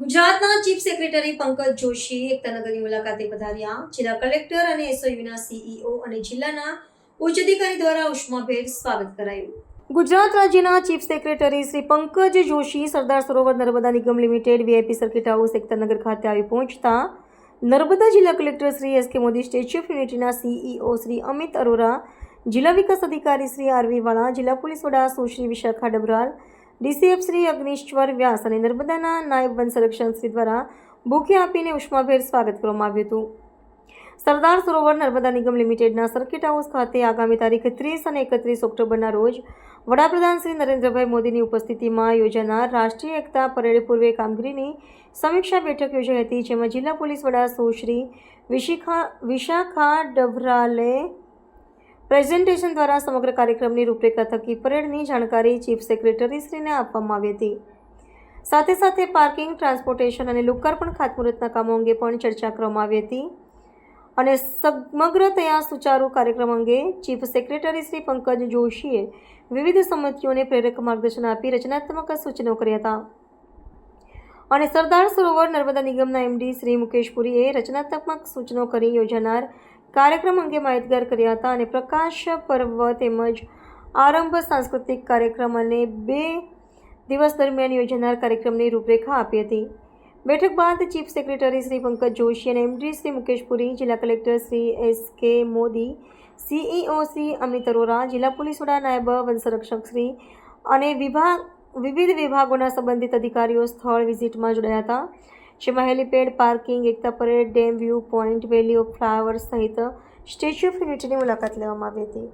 Chief secretary Pankaj Joshi એકતાનગરની મુલાકાતે પધાર્યા. જિલ્લા કલેક્ટર અને એસઓયુના સીઈઓ અને જિલ્લાના ઉચ્ચ અધિકારી દ્વારા ઉષ્માભેર સ્વાગત કરાયું. ગુજરાત રાજ્યના chief secretary Shri Pankaj Joshi, Sardar Sarovar Narmada Nigam limited, VIP circuit house Ektanagar ખાતે આવી પહોંચતા નર્મદા જિલ્લા collector Shri S K Modi, statue of યુનિટીના સીઈઓ શ્રી અમિત અરોરા, જિલ્લા વિકાસ અધિકારી શ્રી આરવી વાળા, જિલ્લા પોલીસ વડા સુશ્રી વિશાખા ડબરાલ ડીસીએફ શ્રી અગ્નિશ્વર વ્યાસ અને નર્મદાના નાયબ વન સંરક્ષણ શ્રી દ્વારા બુકે આપીને ઉષ્માભેર સ્વાગત કરવામાં આવ્યું હતું. સરદાર સરોવર નર્મદા નિગમ લિમિટેડના સર્કિટ હાઉસ ખાતે આગામી તારીખ ત્રીસ અને એકત્રીસ ઓક્ટોબરના રોજ વડાપ્રધાન શ્રી નરેન્દ્રભાઈ મોદીની ઉપસ્થિતિમાં યોજાનાર રાષ્ટ્રીય એકતા પરેડ પૂર્વે કામગીરીની સમીક્ષા બેઠક યોજાઈ હતી, જેમાં જિલ્લા પોલીસ વડા સુશ્રી વિશિખા વિશાખા ડભરાલે પ્રેઝન્ટેશન દ્વારા સમગ્ર કાર્યક્રમની રૂપરેખા થકી પરેડની જાણકારી ચીફ સેક્રેટરીશ્રીને આપવામાં આવી હતી. સાથે સાથે પાર્કિંગ, ટ્રાન્સપોર્ટેશન અને લોકાર્પણ ખાતમુહૂર્તના કામો અંગે પણ ચર્ચા કરવામાં આવી હતી અને સમગ્રતયા સુચારુ કાર્યક્રમ અંગે ચીફ સેક્રેટરી શ્રી પંકજ જોશીએ વિવિધ સમિતિઓને પ્રેરક માર્ગદર્શન આપી રચનાત્મક સૂચનો કર્યા હતા. અને સરદાર સરોવર નર્મદા નિગમના એમડી શ્રી મુકેશ પુરીએ રચનાત્મક સૂચનો કરી યોજાનાર કાર્યક્રમ અંગે માહિતગાર કર્યા હતા અને પ્રકાશ પર્વ તેમજ આરંભ સાંસ્કૃતિક કાર્યક્રમ અને બે દિવસ દરમિયાન યોજાનાર કાર્યક્રમની રૂપરેખા આપી હતી. બેઠક બાદ ચીફ સેક્રેટરી શ્રી પંકજ જોશી અને એમડી શ્રી મુકેશ પુરી, જિલ્લા collector Shri S K Modi, CEO Shri Amit Arora, જિલ્લા પોલીસ વડા નાયબ વનસંરક્ષક શ્રી અને વિભાગ વિવિધ વિભાગોના સંબંધિત અધિકારીઓ સ્થળ વિઝિટમાં જોડાયા હતા. જેમાં helipad parking Ekta parade dam view point valley of flowers સહિત સ્ટેચ્યુ ઓફ યુનિટીની મુલાકાત લેવામાં આવી હતી.